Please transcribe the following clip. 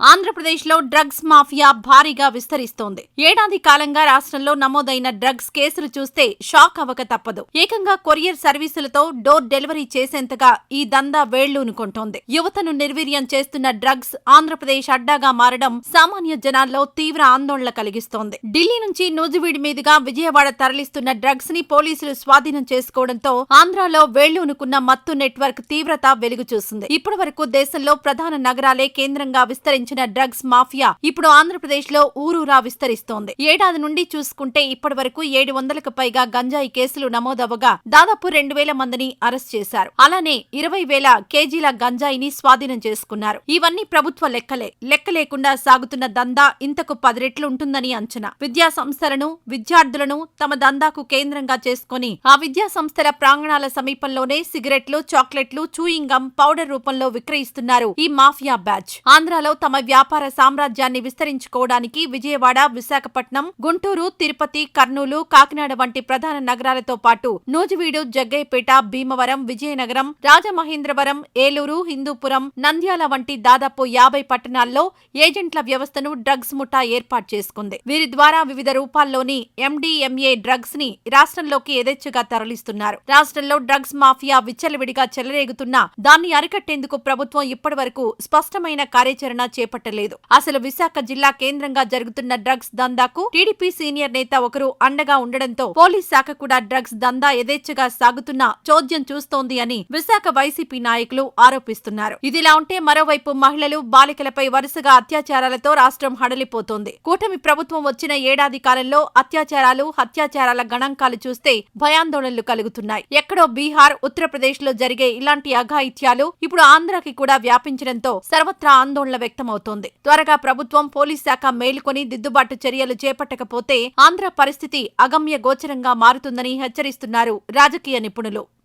ఆంధ్రప్రదేశ్లో drugs mafia భారీగా విస్తరిస్తోంది. ఏడాది కాలంగా రాష్ట్రంలో నమోదైన డ్రగ్స్ కేసులు చూస్తే షాక్ అవ్వక తప్పదు. ఏకంగా కొరియర్ సర్వీసులతో డోర్ డెలివరీ చేసేంతగా ఈ దందా వేళ్ళూనుకుంటోంది యువతను నిర్వీర్యం చేస్తున్న డ్రగ్స్ ఆంధ్రప్రదేశ్ అడ్డాగా మారడం సామాన్య జనాల్లో తీవ్ర ఆందోళన కలిగిస్తోంది. ఢిల్లీ నుంచి నూజివీడి మీదుగా విజయవాడ తరలిస్తున్న డ్రగ్స్ని పోలీసులు స్వాధీనం చేసుకోవడంతో ఆంధ్రాలో వేళ్ళూనుకున్న మత్తు నెట్వర్క్ తీవ్రత వెలుగు చూసింది ఇప్పటి వరకు దేశంలో ప్రధాన నగరాలే కేంద్రంగా విస్తరించిన డ్రగ్స్ మాఫియా ఇప్పుడు ఆంధ్రప్రదేశ్లో ఊరూరా విస్తరిస్తోంది. ఏడాది నుండి చూసుకుంటే ఇప్పటి వరకు ఏడు వందలకు పైగా గంజాయి కేసులు నమోదవగా దాదాపు రెండు వేల మందిని అరెస్ట్ చేశారు. అలానే ఇరవై వేల కేజీల గంజాయిని స్వాధీనం చేసుకున్నారు. ఇవన్నీ ప్రభుత్వ లెక్కలే. లెక్క లేకుండా సాగుతున్న దందా ఇంతకు పది రెట్లు ఉంటుందని అంచనా. విద్యా సంస్థలను విద్యార్థులను తమ దందాకు కేంద్రంగా చేసుకుని ఆ విద్యా సంస్థల ప్రాంగణాల సమీపంలోనే సిగరెట్లు చాక్లెట్లు చూయింగ్ గమ్ పౌడర్ రూపంలో విక్రయిస్తున్నారు ఈ మాఫియా బ్యాచ్. ఆంధ్రాలో తమ వ్యాపార సామ్రాజ్యాన్ని విస్తరించుకోవడానికి విజయవాడ విశాఖపట్నం గుంటూరు తిరుపతి కర్నూలు కాకినాడ వంటి ప్రధాన నగరాలతో పాటు నూజివీడు జగ్గయ్యపేట భీమవరం విజయనగరం రాజమహేంద్రవరం ఏలూరు హిందూపురం నంద్యాల వంటి దాదాపు యాభై పట్టణాల్లో ఏజెంట్ల వ్యవస్థను డ్రగ్స్ ముఠా ఏర్పాటు చేసుకుంది. వీరి ద్వారా వివిధ రూపాల్లోని ఎండీఎంఏ డ్రగ్స్ని రాష్ట్రంలోకి ఎదేచ్ఛగా తరలిస్తున్నారు. రాష్ట్రంలో డ్రగ్స్ మాఫియా విచ్చలవిడిగా చెలరేగుతున్నా దాన్ని అరికట్టేందుకు ప్రభుత్వం ఇప్పటి వరకు స్పష్టమైన కార్యాచరణ చేపట్టలేదు. అసలు విశాఖ జిల్లా కేంద్రంగా జరుగుతున్న డ్రగ్స్ దందాకు టీడీపీ సీనియర్ నేత ఒకరు అండగా ఉండడంతో పోలీస్ శాఖ కూడా డ్రగ్స్ దందా యథేచ్ఛగా సాగుతున్న చోద్యం చూస్తోంది అని విశాఖ వైసీపీ నాయకులు ఆరోపిస్తున్నారు. ఇదిలా ఉంటే మరోవైపు మహిళలు బాలికలపై వరుసగా అత్యాచారాలతో రాష్ట్రం హడలిపోతోంది. కూటమి ప్రభుత్వం వచ్చిన ఏడాది కాలంలో అత్యాచారాలు హత్యాచారాల గణాంకాలు చూస్తే భయాందోళనలు కలుగుతున్నాయి. ఎక్కడో బీహార్ ఉత్తరప్రదేశ్లో జరిగే ఇలాంటి అఘాయిత్యాలు ఇప్పుడు ఆంధ్రాకి కూడా వ్యాపించడంతో సర్వత్రా ఆందోళన వ్యక్తమవుతుంది. త్వరగా ప్రభుత్వం పోలీస్ శాఖ మేలుకొని దిద్దుబాటు చర్యలు చేపట్టకపోతే ఆంధ్ర పరిస్థితి అగమ్య గోచరంగా మారుతుందని హెచ్చరిస్తున్నారు రాజకీయ నిపుణులు.